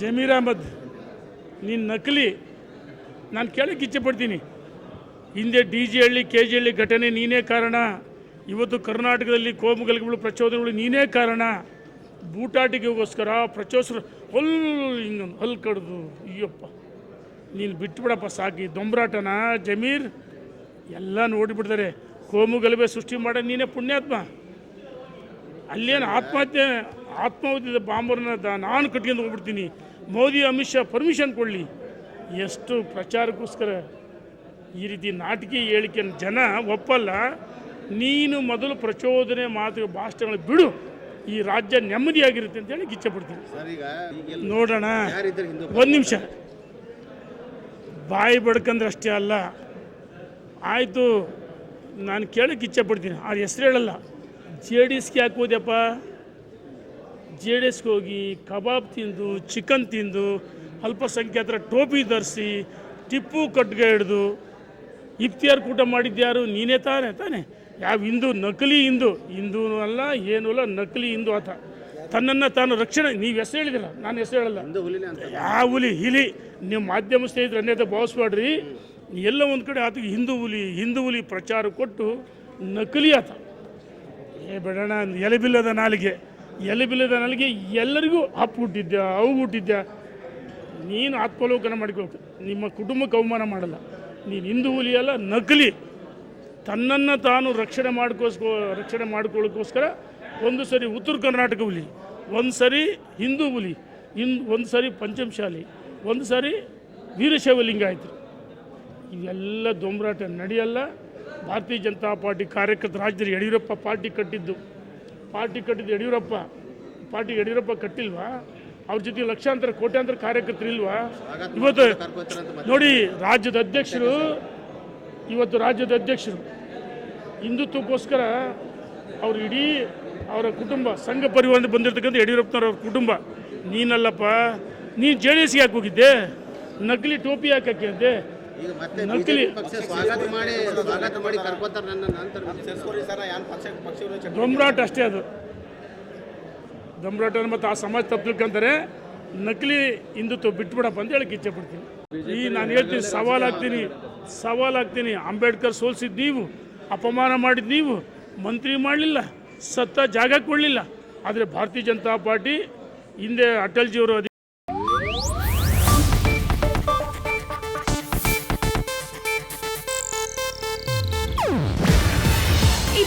ಜಮೀರ್ ಅಹಮದ್, ನೀನು ನಕಲಿ ನಾನು ಕೇಳಕ್ಕೆ ಇಚ್ಛೆ ಪಡ್ತೀನಿ. ಹಿಂದೆ D G Halli, K G Halli ಘಟನೆ ನೀನೇ ಕಾರಣ. ಇವತ್ತು ಕರ್ನಾಟಕದಲ್ಲಿ ಕೋಮು ಗಲಭೆಗಳು ಪ್ರಚೋದನೆಗಳು ನೀನೇ ಕಾರಣ. ಬೂಟಾಟಿಕೆಗೋಸ್ಕರ ಪ್ರಚೋದ ಹೊಲ್ ಹಿಂಗೊಂದು ಹಲ್ ಕಡ್ದು, ಅಯ್ಯಪ್ಪ. ನೀನು ಬಿಟ್ಬಿಡಪ್ಪ ಸಾಕಿ, ದೊಂಬರಾಟನ ಜಮೀರ್. ಎಲ್ಲ ನೋಡಿಬಿಡ್ತಾರೆ ಕೋಮು ಗಲಭೆ ಸೃಷ್ಟಿ ಮಾಡೋ ನೀನೇ ಪುಣ್ಯಾತ್ಮ. ಅಲ್ಲೇನು ಆತ್ಮಹತ್ಯೆ ಆತ್ಮಹತ್ಯೆ ಬಾಂಬರ್ನ ನಾನು ಕಟ್ಕೊಂಡು ಹೋಗ್ಬಿಡ್ತೀನಿ. ಮೋದಿ ಅಮಿತ್ ಶಾ ಪರ್ಮಿಷನ್ ಕೊಡಲಿ. ಎಷ್ಟು ಪ್ರಚಾರಕ್ಕೋಸ್ಕರ ಈ ರೀತಿ ನಾಟಕೀಯ ಹೇಳಿಕೆ ಜನ ಒಪ್ಪಲ್ಲ. ನೀನು ಮೊದಲು ಪ್ರಚೋದನೆ ಮಾತು ಭಾಷಣಗಳು ಬಿಡು. ಈ ರಾಜ್ಯ ನೆಮ್ಮದಿಯಾಗಿರುತ್ತೆ ಅಂತ ಹೇಳಿ ಇಚ್ಛೆ ಪಡ್ತೀನಿ. ನೋಡೋಣ. ಒಂದು ನಿಮಿಷ. ಬಾಯಿ ಬಡ್ಕಂದ್ರೆ ಅಷ್ಟೇ ಅಲ್ಲ. ಆಯಿತು ನಾನು ಕೇಳಕ್ಕೆ ಇಚ್ಛೆ ಪಡ್ತೀನಿ. ಆ ಹೆಸ್ರು ಹೇಳಲ್ಲ. ಜೆ ಡಿ ಎಸ್ಗೆ ಯಾಕೆ ಹೋದ್ಯಪ್ಪ? ಜೆ ಡಿ ಎಸ್ಗೆ ಹೋಗಿ ಕಬಾಬ್ ತಿಂದು ಚಿಕನ್ ತಿಂದು ಅಲ್ಪಸಂಖ್ಯಾತರ ಟೋಪಿ ಧರಿಸಿ ಟಿಪ್ಪು ಕಟ್ಗೆ ಹಿಡಿದು ಇಫ್ತಿಯಾರ್ ಕೂಟ ಮಾಡಿದ್ಯಾರು ನೀನೇ ತಾನೇ ತಾನೆ. ಯಾವ ಹಿಂದೂ ನಕಲಿ ಹಿಂದೂ. ಹಿಂದೂ ಅಲ್ಲ ಏನೂ ಅಲ್ಲ ನಕಲಿ ಹಿಂದೂ ಆತ. ತನ್ನನ್ನು ತಾನು ರಕ್ಷಣೆ ನೀವು ಹೆಸರು ಹೇಳಿದಿಲ್ಲ ನಾನು ಹೆಸರು ಹೇಳಲ್ಲ. ಯಾವ ಹುಲಿ ಹಿಲಿ. ನಿಮ್ಮ ಮಾಧ್ಯಮ ಸ್ನೇಹಿತರು ಅನ್ಯತೆ ಭಾವಿಸ್ಬೇಡ್ರಿ ಎಲ್ಲ ಒಂದು ಕಡೆ ಆತಗೆ ಹಿಂದೂ ಹುಲಿ ಹಿಂದೂ ಹುಲಿ ಪ್ರಚಾರ ಕೊಟ್ಟು ನಕಲಿ ಆತ. ಏ ಬೇಡಣ ಎಲೆಬಿಲ್ಲದ ನಾಲಿಗೆ. ಎಲೆಬಿಲ್ಲದ ನನಗೆ ಎಲ್ಲರಿಗೂ ಅಪ್ಪು ಹುಟ್ಟಿದ್ಯಾ ಅವು ಹುಟ್ಟಿದ್ದೆ. ನೀನು ಆತ್ಮಲೋಕನ ಮಾಡ್ಕೋಬೇಕು ನಿಮ್ಮ ಕುಟುಂಬಕ್ಕೆ ಅವಮಾನ ಮಾಡಲ್ಲ. ನೀನು ಹಿಂದೂ ಹುಲಿಯಲ್ಲ ನಕಲಿ. ತನ್ನನ್ನು ತಾನು ರಕ್ಷಣೆ ಮಾಡ್ಕೋಸ್ಕೋ, ರಕ್ಷಣೆ ಮಾಡ್ಕೊಳ್ಳೋಕ್ಕೋಸ್ಕರ ಒಂದು ಸರಿ ಉತ್ತರ ಕರ್ನಾಟಕ ಹುಲಿ, ಒಂದು ಸರಿ ಹಿಂದೂ ಹುಲಿ ಇನ್ ಒಂದು ಸರಿ ಪಂಚಮಶಾಲಿ, ಒಂದು ಸರಿ ವೀರಶೈವ ಲಿಂಗಾಯತರು ಇವೆಲ್ಲ ದೊಂಬರಾಟ ನಡೆಯಲ್ಲ. ಭಾರತೀಯ ಜನತಾ ಪಾರ್ಟಿ ಕಾರ್ಯಕರ್ತ ರಾಜ್ಯದಲ್ಲಿ ಯಡಿಯೂರಪ್ಪ ಪಾರ್ಟಿ ಕಟ್ಟಿದ್ದು. ಪಾರ್ಟಿ ಕಟ್ಟಿದ್ದು ಯಡಿಯೂರಪ್ಪ. ಪಾರ್ಟಿ ಯಡಿಯೂರಪ್ಪ ಕಟ್ಟಿಲ್ವಾ? ಅವ್ರ ಜೊತೆ ಲಕ್ಷಾಂತರ ಕೋಟ್ಯಾಂತರ ಕಾರ್ಯಕರ್ತರು ಇಲ್ವಾ? ಇವತ್ತು ನೋಡಿ ರಾಜ್ಯದ ಅಧ್ಯಕ್ಷರು ಇವತ್ತು ರಾಜ್ಯದ ಅಧ್ಯಕ್ಷರು ಹಿಂದುತ್ವಕ್ಕೋಸ್ಕರ ಅವರು ಇಡೀ ಅವರ ಕುಟುಂಬ ಸಂಘ ಪರಿವಾರದಿಂದ ಬಂದಿರತಕ್ಕಂಥ ಯಡಿಯೂರಪ್ಪನವ್ರ ಅವ್ರ ಕುಟುಂಬ. ನೀನಲ್ಲಪ್ಪ ನೀನು ಜೆ ಡಿ ಎಸ್ಗೆ ಯಾಕೆ ಹೋಗಿದ್ದೆ? ನಕಲಿ ಟೋಪಿ ಯಾಕೆ ಹಾಕಿದ್ದೆ? ಈಗ ಮತ್ತೆ ಪಕ್ಷ ಸ್ವಾಗತ ಮಾಡಿ ಸ್ವಾಗತ ಮಾಡಿ ಕರ್ಕೋತಾರೆ ನನ್ನ ನಂತರ ದೊಂಬರಾಟ ಅಷ್ಟೇ ಅದು. ದೊಂಬರಾಟ ಮತ್ತು ಆ ಸಮಾಜ ತಪ್ಪು ತಿಳ್ಕೊಂತಾರೆ ನಕಲಿ ಹಿಂದುತ್ವ ಬಿಟ್ಬಿಡಪ್ಪ ಅಂತ ಹೇಳಕ್ಕೆ ಇಚ್ಛೆ ಪಡ್ತೀನಿ. ಈ ನಾನು ಹೇಳ್ತೀನಿ ಸವಾಲಾಗ್ತೀನಿ ಸವಾಲಾಗ್ತೀನಿ ಅಂಬೇಡ್ಕರ್ ಸೋಲ್ಸಿದ್ದು ನೀವು ಅಪಮಾನ ಮಾಡಿದ ನೀವು ಮಂತ್ರಿ ಮಾಡಲಿಲ್ಲ ಸತ್ತ ಜಾಗ ಕೊಡಲಿಲ್ಲ. ಆದರೆ ಭಾರತೀಯ ಜನತಾ ಪಾರ್ಟಿ ಹಿಂದೆ ಅಟಲ್ಜಿಯವರು